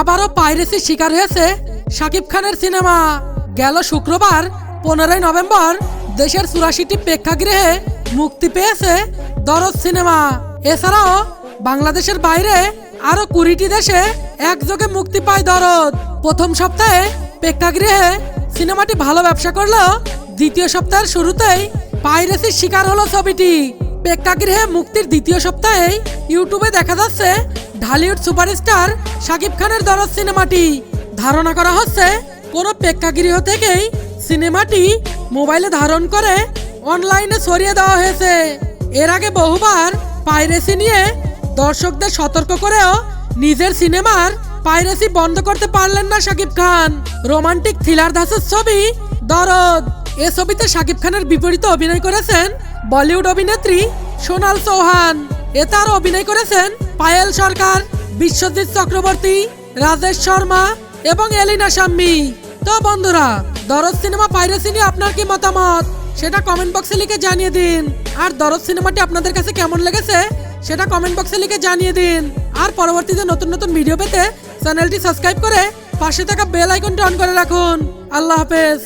আবারও পাইরেসির শিকার হয়েছে শাকিব খানের সিনেমা। গেল শুক্রবার, পনেরোই নভেম্বর, দেশের চুরাশিটি প্রেক্ষাগৃহে মুক্তি পেয়েছে দরদ সিনেমা। এছাড়াও বাংলাদেশের বাইরে আরও কুড়িটি দেশে একযোগে মুক্তি পায় দরদ। প্রথম সপ্তাহে প্রেক্ষাগৃহে সিনেমাটি ভালো ব্যবসা করলেও দ্বিতীয় সপ্তাহের শুরুতেই পাইরেসির শিকার হলো ছবিটি। প্রেক্ষাগৃহে মুক্তির দ্বিতীয় সপ্তাহে ইউটিউবে দেখা যাচ্ছে ঢালিউড সুপারস্টার শাকিব খানের দরদ সিনেমাটি। ধারণা করা হচ্ছে, কোনো প্রেক্ষাগৃহ থেকেই সিনেমাটি মোবাইলে ধারণ করে অনলাইনে ছড়িয়ে দেওয়া হয়েছে। এর আগে বহুবার পাইরেসি নিয়ে দর্শকদের সতর্ক করেও নিজের সিনেমার পাইরেসি বন্ধ করতে পারলেন না শাকিব খান। রোমান্টিক থ্রিলার ধাসের ছবি দরদ। এ ছবিতে শাকিব খানের বিপরীতে অভিনয় করেছেন বলিউড অভিনেত্রী সোনাল চৌহান। এতে আরও অভিনয় করেছেন পায়েল সরকার, বিশ্বজিৎ চক্রবর্তী, রাজেশ শর্মা এবং এলিনা শাম্মী। তো বন্ধুরা, দরদ সিনেমা পাইরেসি নিয়ে আপনার কি মতামত? সেটা কমেন্ট বক্সে লিখে জানিয়ে দিন। আর দরদ সিনেমাটি আপনাদের কাছে কেমন লেগেছে? সেটা কমেন্ট বক্সে লিখে জানিয়ে দিন। আর পরবর্তীতে নতুন নতুন ভিডিও পেতে চ্যানেলটি সাবস্ক্রাইব করে পাশে থাকা বেল আইকনটি অন করে রাখুন। আল্লাহ হাফেজ।